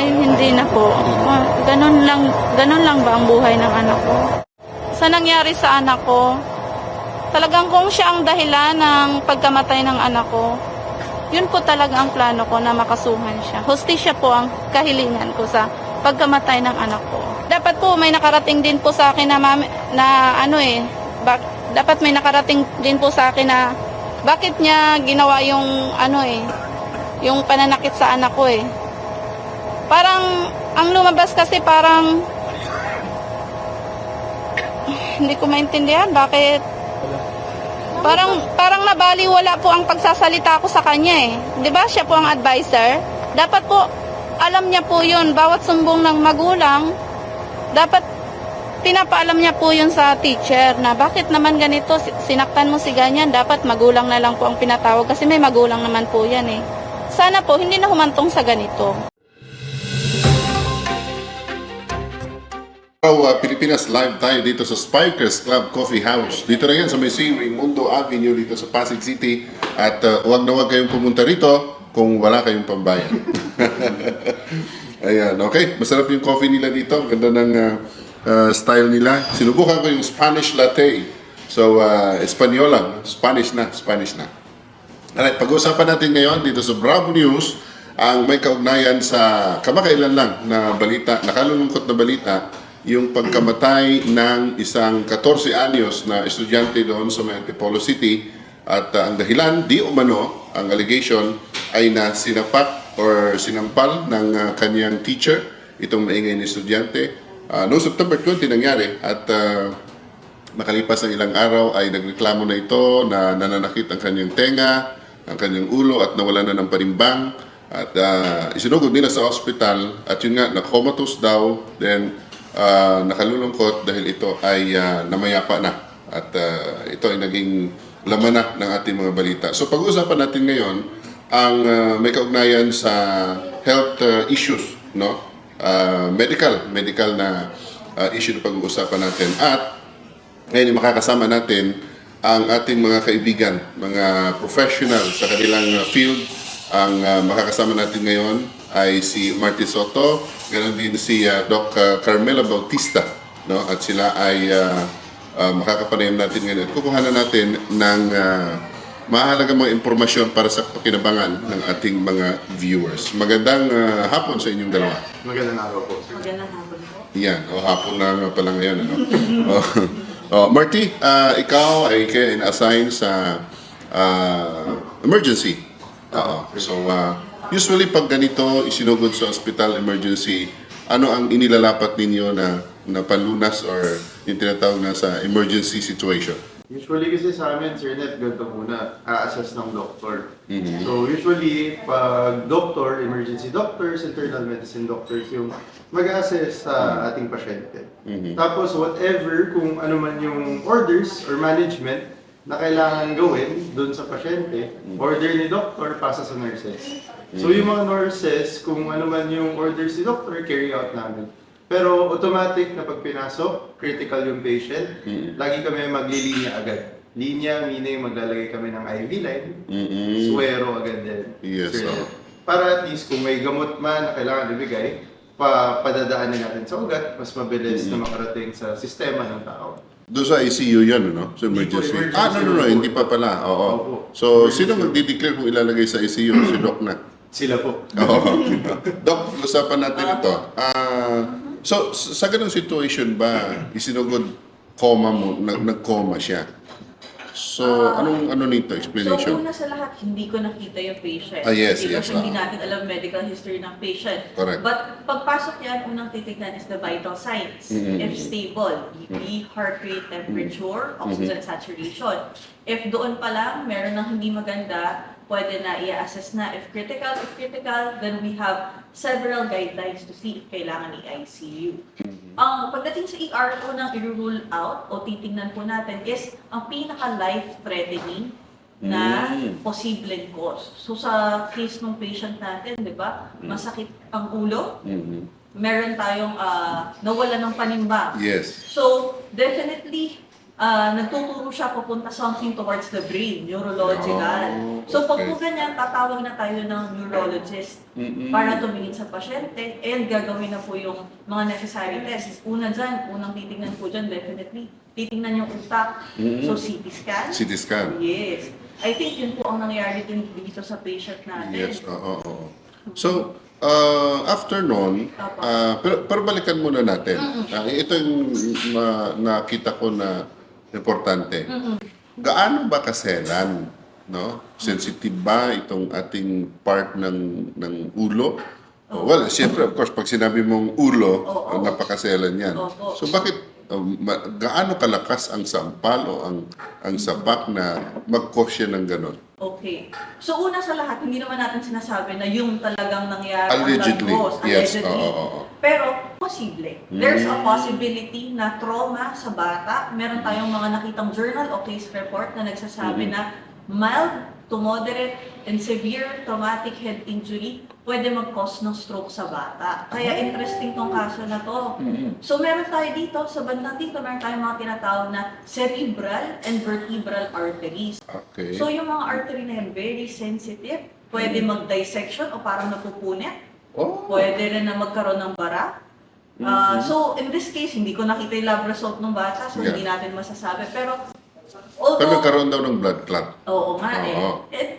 Ay, hindi na po. Ah, ganun lang, ganun lang ba ang buhay ng anak ko? Sa nangyari sa anak ko, talagang kung siya ang dahilan ng pagkamatay ng anak ko, yun po talaga ang plano ko na makasuhan siya. Hostisya po ang kahilingan ko sa pagkamatay ng anak ko. Dapat po may nakarating din po sa akin na, mami- na ano eh, bak- dapat may nakarating din po sa akin na bakit niya ginawa yung ano eh, yung pananakit sa anak ko eh. Parang, ang lumabas kasi parang, hindi ko maintindihan bakit Parang parang nabaliwala po ang pagsasalita ko sa kanya eh. 'Di ba? Siya po ang advisor. Dapat po alam niya po 'yun bawat sumbong ng magulang. Dapat pinapaalam niya po 'yun sa teacher na bakit naman ganito si- sinaktan mo si ganyan, dapat magulang na lang po ang pinatawag kasi may magulang naman po 'yan eh. Sana po hindi na humantong sa ganito. Araw, uh, Pilipinas live tayo dito sa Spikers Club Coffee House. Dito na yan sa may Seawing Mundo Avenue dito sa Pasig City. At uh, huwag na huwag kayong pumunta rito kung wala kayong pambayad. Ayan, okay. Masarap yung coffee nila dito. Ganda ng uh, uh, style nila. Sinubukan ko yung Spanish latte. So, uh, Espanyola. Spanish na, Spanish na. Alright, pag-uusapan natin ngayon dito sa Bravo News ang may kaugnayan sa kamakailan lang na balita, nakalulungkot na balita, yung pagkamatay ng isang 14 anyos na estudyante doon sa Antipolo City at uh, ang dahilan, di umano, ang allegation ay na sinapak or sinampal ng uh, kanyang teacher, itong maingay na estudyante. Uh, noong September 20 nangyari at uh, Makalipas ng ilang araw ay nagreklamo na ito na nananakit ang kanyang tenga, ang kanyang ulo at nawala na ng panimbang. At uh, isinugod nila sa hospital at yun nga, na-comatose daw. Then uh, nakalulungkot dahil ito ay uh, namayapa na. At uh, ito ay naging laman na ng ating mga balita. So pag-uusapan natin ngayon ang uh, may kaugnayan sa health uh, issues, no? Uh, medical, medical na uh, issue na pag-uusapan natin. At ngayon, makakasama natin ang ating mga kaibigan, mga professional sa kanilang field. Ang uh, makakasama natin ngayon ay si Marty Soto, ganoon din si uh, Doc uh, Carmela Bautista. No? At sila ay uh, uh, makakapanayam natin ngayon. At kukuhanan natin ng uh, mahalagang mga impormasyon para sa pakinabangan ng ating mga viewers. Magandang uh, hapon sa inyong dalawa. Magandang araw po. Magandang hapon po. Yan, o hapon na nga pala ngayon. Ano? oh, oh, Marty, ah, ikaw ay kaya in-assign sa ah, emergency. Oo. So, ah, usually pag ganito isinugod sa hospital emergency, ano ang inilalapat ninyo na, na palunas or yung tinatawag na sa emergency situation? Usually kasi sa amin, Sir Net, ganito muna, a-assess ng doctor. So usually, pag doctor, emergency doctors, internal medicine doctors, yung mag-assess sa ating pasyente. Tapos whatever, kung ano man yung orders or management na kailangan gawin doon sa pasyente, order ni doctor, pasa sa nurses. So yung mga nurses, kung ano man yung orders ni doctor, carry out namin. Pero automatic na pag pinasok, critical yung patient, lagi kami maglilinya agad. Linya, meaning maglalagay kami ng IV line, Mm-mm. suwero agad din. Yes, Sir. Para at least kung may gamot man na kailangan ibigay, pa padadaanin natin sa ugat, mas mabilis na makarating sa sistema ng tao. Doon sa ICU yan, ano? Sa Hindi po, emergency. emergency Ah, no, no, no. Hindi pa pala. Oo. Opo. So, sino magdi-declare kung ilalagay sa ICU? Si Doc na. Sila po. Oo. Doc, usapan natin ito. Ah, so, sa ganung situation ba, isinugod coma mo, nag- nag-coma siya? So, anong ano nito, So, explanation? una sa lahat, hindi ko nakita yung patient. Ah, yes, Because yes, hindi ah. natin alam medical history ng patient. Correct. But pagpasok yan, unang titignan is the vital signs. Mhm. If stable, BP, heart rate, temperature, oxygen saturation. If doon pa lang, meron ng hindi maganda, pwede na i-assess na. If critical, if critical, then we have several guidelines to see if kailangan i-ICU. Ang pagdating sa ER po nang i-rule out o titingnan po natin is ang pinaka-life-threatening na Mm. posibleng cause. So sa case ng patient natin, di ba, masakit ang ulo, Mhm. meron tayong ah, nawala ng panimbang. Yes. So definitely, ah, nagtuturo siya papunta something towards the brain, neurological. Oh, So pag po ganyan, tatawag na tayo ng neurologist Mm-mm. para tumingin sa pasyente and gagawin na po yung mga necessary tests. Una dyan, unang titingnan po dyan, definitely. Titingnan yung utak. Mm-mm. So CT scan. CT scan. Yes. I think yun po ang nangyari din dito sa patient natin. Yes, oo, oo. So, uh, after Apo. uh, pero, pero balikan muna natin. Ah, ito yung na, nakita ko na importante. Gaano ba kaselan? No? Sensitive ba itong ating part ng ng ulo? Oh, well, siyempre, of course, pag sinabi mong ulo, Oo. napakaselan yan. Opo. So, bakit um, gaano kalakas ang sampal o ang ang sapak na mag-cause siya ng ganon? Okay. So una sa lahat, hindi naman natin sinasabi na yung talagang nangyari ang Allegedly. lagos. Yes, oo, oo, oo. Pero posible. There's Mm. a possibility na trauma sa bata. Meron tayong mga nakitang journal o case report na nagsasabi Mm-hmm. na mild to moderate and severe traumatic head injury pwede mag-cause ng stroke sa bata. Kaya Oh. interesting tong kaso na to. Mm-hmm. So meron tayo dito, sa bandang dito, meron tayong mga tinatawag na cerebral and vertebral arteries. Okay. So yung mga artery na yan, very sensitive. Pwede mag-dissection o parang napupunit. oh. Pwede rin na magkaroon ng bara. Ah, so in this case, hindi ko nakita yung lab result ng bata, so Yeah. hindi natin masasabi. Pero Pero although, nagkaroon daw ng blood clot. oo nga eh. Oo. And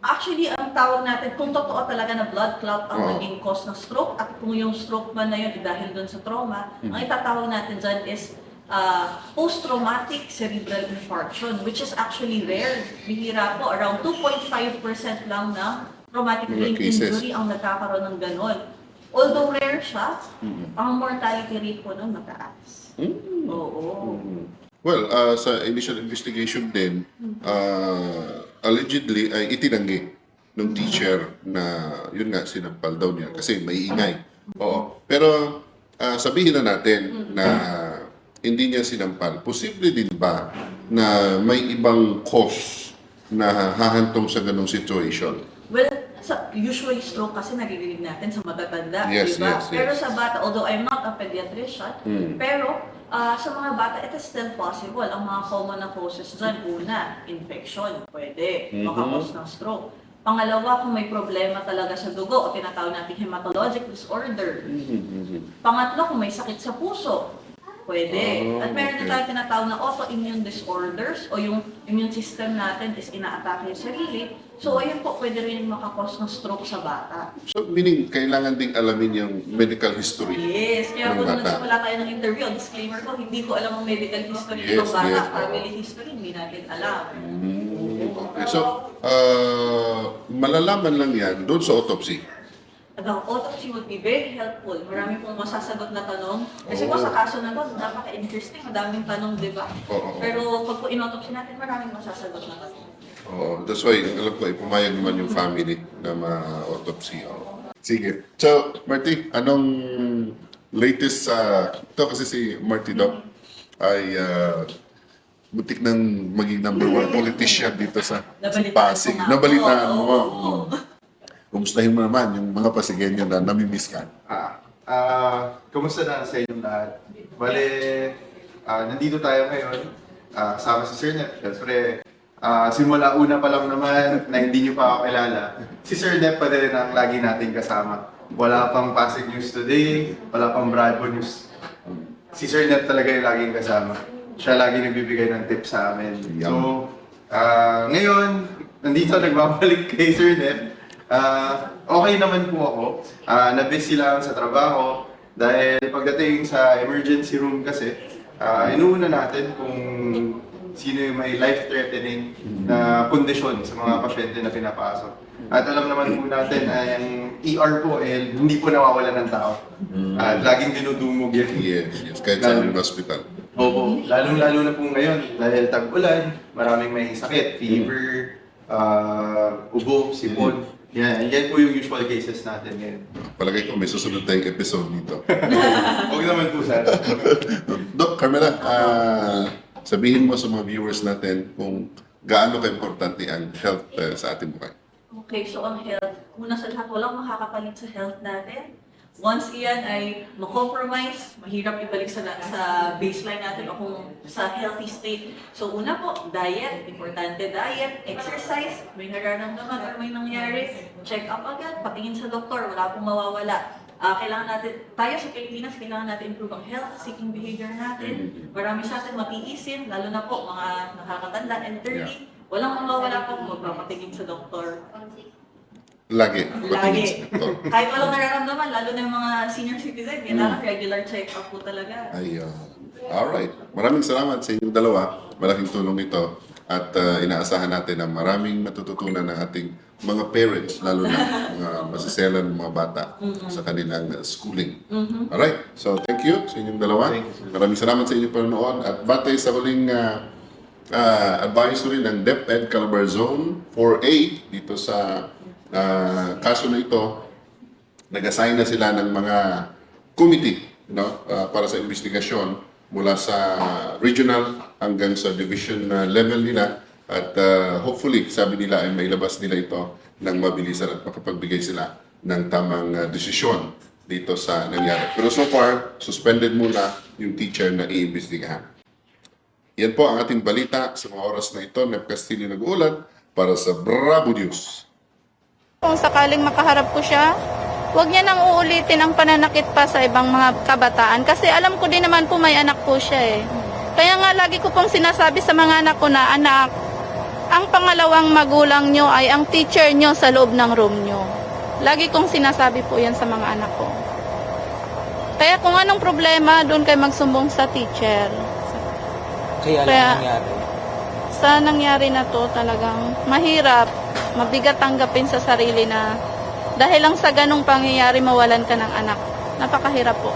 actually, ang tawag natin, kung totoo talaga na blood clot ang Oo. naging cause ng stroke, at kung yung stroke man na yun dahil dun sa trauma, Hmm. ang itatawag natin dyan is ah, post-traumatic cerebral infarction, which is actually rare. Bihira po, around 2.5% lang ng traumatic Mga brain cases. injury ang nagkakaroon ng ganon. Although rare siya, Mm-hmm. ang mortality rate po nun mataas. Mm. Oo. Well, uh, sa initial investigation din, uh, allegedly ay itinanggi ng teacher na yun nga sinampal daw niya kasi may ingay. Oo. Pero uh, sabihin na natin na hindi niya sinampal. Posible din ba na may ibang cause na hahantong sa ganong situation? Well, sa, usually stroke kasi naririnig natin sa matatanda, Yes, di ba? yes, yes. Pero sa bata, although I'm not a pediatrician, Mm. pero ah, sa mga bata, it is still possible. Ang mga common na causes dyan, una, infection, pwede, Mhm. makakos ng stroke. Pangalawa, kung may problema talaga sa dugo o tinatawag natin hematologic disorder. Pangatlo, kung may sakit sa puso, pwede. Oh, At meron din okay. tayo tinatawag na autoimmune disorders o yung immune system natin is inaatake yung sarili. So, ayun po, pwede rin makakos ng stroke sa bata. So, meaning, kailangan ding alamin yung medical history. Yes, kaya po nung nagsimula tayo ng interview, ang disclaimer ko, hindi ko alam ang medical history Yes, ng bata. yes. Family history, hindi natin alam. Mm, okay. So, uh, malalaman lang yan doon sa autopsy. Ang autopsy would be very helpful. Marami pong masasagot na tanong. Kasi Oo. po sa kaso na to, napaka-interesting. Madaming tanong, di ba? Oo. Pero pag po in-autopsy natin, maraming masasagot na tanong. Oo, that's why, alam ko, ipumayag naman yung family na ma-autopsy. Oo. Sige. So, Marty, anong latest sa... ito kasi si Marty Doc ay uh, butik ng maging number one politician dito sa, sa Nabalitaan Pasig. ko nga. Nabalitaan Oo, mo. oo. Kumustahin mo naman yung mga Pasigenyo na namimiss ka. Ah, ah, kumusta na sa inyong lahat? Bale, ah, nandito tayo ngayon, ah, kasama si Sir Nep. Siyempre, ah, simula una pa lang naman na hindi nyo pa ako kilala. Si Sir Nep pa din ang lagi nating kasama. Wala pang Pasig News Today, wala pang Bravo News. Si Sir Nep talaga yung laging kasama. Siya lagi nagbibigay ng tips sa amin. So, ah, ngayon, nandito nagbabalik kay Sir Nep. Ah, okay naman po ako. Ah, na-busy lang sa trabaho dahil pagdating sa emergency room kasi, ah, inuuna natin kung sino yung may life-threatening na kondisyon sa mga pasyente na pinapasok. At alam naman po natin, ay ang ER po, eh, hindi po nawawala ng tao. At laging dinudumog yan. Yes, yes. Kahit sa aming hospital. Opo, lalong-lalo na po ngayon dahil tag-ulan, maraming may sakit, fever, ah, ubo, sipon. Yan, yan po yung usual cases natin ngayon. Palagay ko may susunod tayong episode dito. Huwag naman po sana. Doc, Carmela, ah, sabihin mo sa mga viewers natin kung gaano ka-importante ang health eh, sa ating buhay. Okay, so ang health, una sa lahat, walang makakapalit sa health natin. Once iyan ay ma-compromise, mahirap ibalik sa, sa baseline natin o kung sa healthy state. So una po, diet, importante diet, exercise, may nararamdaman or may nangyari, check up agad, patingin sa doktor, wala pong mawawala. Ah, kailangan natin, tayo sa Pilipinas, kailangan natin improve ang health-seeking behavior natin. Marami sa atin matiisin, lalo na po mga nakakatanda and 30. Walang mawawala po kung magpapatingin sa doktor. Lagi. Lagi. Kahit walang nararamdaman, lalo na yung mga senior citizen, kailangan regular check-up po talaga. Ayun. Alright. Maraming salamat sa inyong dalawa. Malaking tulong ito. At uh, inaasahan natin na maraming matututunan ng ating mga parents, lalo na mga masiselan ng mga bata sa kanilang schooling. Alright. So, thank you sa inyong dalawa. Maraming salamat sa inyong panonood. At batay sa huling uh, uh, advisory ng DepEd Calabar Zone 4A dito sa uh, kaso na ito, nag-assign na sila ng mga committee no, uh, para sa investigasyon mula sa regional hanggang sa division uh, level nila at uh, hopefully sabi nila ay mailabas nila ito ng mabilisan at makapagbigay sila ng tamang uh, desisyon dito sa nangyari. Pero so far, suspended muna yung teacher na iimbestigahan. Yan po ang ating balita sa mga oras na ito. Nep Castillo nag-uulat para sa Bravo News. Kung sakaling makaharap ko siya, huwag niya nang uulitin ang pananakit pa sa ibang mga kabataan. Kasi alam ko din naman po may anak po siya eh. Kaya nga lagi ko pong sinasabi sa mga anak ko na, anak, ang pangalawang magulang nyo ay ang teacher nyo sa loob ng room nyo. Lagi kong sinasabi po yan sa mga anak ko. Kaya kung anong problema, doon kayo magsumbong sa teacher. Kaya lang Kaya- nangyari. Sa nangyari na to, talagang mahirap, mabigat tanggapin sa sarili na dahil lang sa ganong pangyayari mawalan ka ng anak. Napakahirap po.